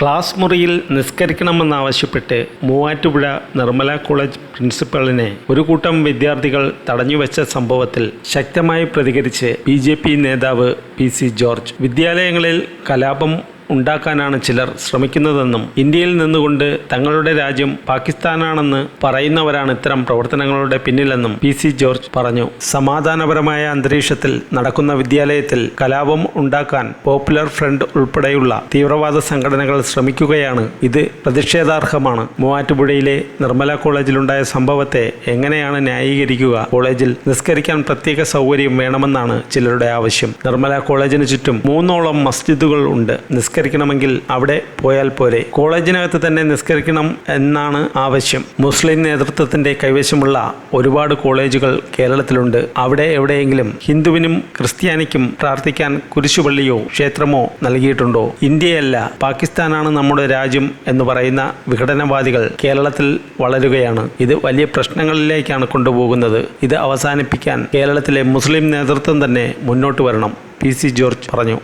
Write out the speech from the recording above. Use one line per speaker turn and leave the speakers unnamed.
Class മുറിയിൽ നിസ്കരിക്കണമെന്നാവശ്യപ്പെട്ട് Muvattupuzha Nirmala college പ്രിൻസിപ്പളിനെ ഒരു കൂട്ടം വിദ്യാർത്ഥികൾ തടഞ്ഞുവെച്ച സംഭവത്തിൽ ശക്തമായി പ്രതികരിച്ച് ബി നേതാവ് പി ജോർജ്. വിദ്യാലയങ്ങളിൽ കലാപം ഉണ്ടാക്കാനാണ് ചിലർ ശ്രമിക്കുന്നതെന്നും ഇന്ത്യയിൽ നിന്നുകൊണ്ട് തങ്ങളുടെ രാജ്യം പാകിസ്ഥാനാണെന്ന് പറയുന്നവരാണ് ഇത്തരം പ്രവർത്തനങ്ങളുടെ പിന്നിലെന്നും പി സി ജോർജ് പറഞ്ഞു. സമാധാനപരമായ അന്തരീക്ഷത്തിൽ നടക്കുന്ന വിദ്യാലയത്തിൽ കലാപം ഉണ്ടാക്കാൻ പോപ്പുലർ ഫ്രണ്ട് ഉൾപ്പെടെയുള്ള തീവ്രവാദ സംഘടനകൾ ശ്രമിക്കുകയാണ്. ഇത് പ്രതിഷേധാർഹമാണ്. മൂവാറ്റുപുഴയിലെ നിർമ്മല കോളേജിലുണ്ടായ സംഭവത്തെ എങ്ങനെയാണ് ന്യായീകരിക്കുക? കോളേജിൽ നിസ്കരിക്കാൻ പ്രത്യേക സൗകര്യം വേണമെന്നാണ് ചിലരുടെ ആവശ്യം. നിർമ്മല കോളേജിന് ചുറ്റും മൂന്നോളം മസ്ജിദുകൾ ഉണ്ട്. നിസ്കരിക്കണമെങ്കിൽ അവിടെ പോയാൽ പോരെ. കോളേജിനകത്ത് തന്നെ നിസ്കരിക്കണം എന്നാണ് ആവശ്യം. മുസ്ലിം നേതൃത്വത്തിന്റെ കൈവശമുള്ള ഒരുപാട് കോളേജുകൾ കേരളത്തിലുണ്ട്. അവിടെ എവിടെയെങ്കിലും ഹിന്ദുവിനും ക്രിസ്ത്യാനിക്കും പ്രാർത്ഥിക്കാൻ കുരിശുപള്ളിയോ ക്ഷേത്രമോ നൽകിയിട്ടുണ്ടോ? ഇന്ത്യയല്ല പാകിസ്ഥാനാണ് നമ്മുടെ രാജ്യം എന്ന് പറയുന്ന വിഘടനവാദികൾ കേരളത്തിൽ വളരുകയാണ്. ഇത് വലിയ പ്രശ്നങ്ങളിലേക്കാണ് കൊണ്ടുപോകുന്നത്. ഇത് അവസാനിപ്പിക്കാൻ കേരളത്തിലെ മുസ്ലിം നേതൃത്വം തന്നെ മുന്നോട്ട് വരണം പി സി ജോർജ് പറഞ്ഞു.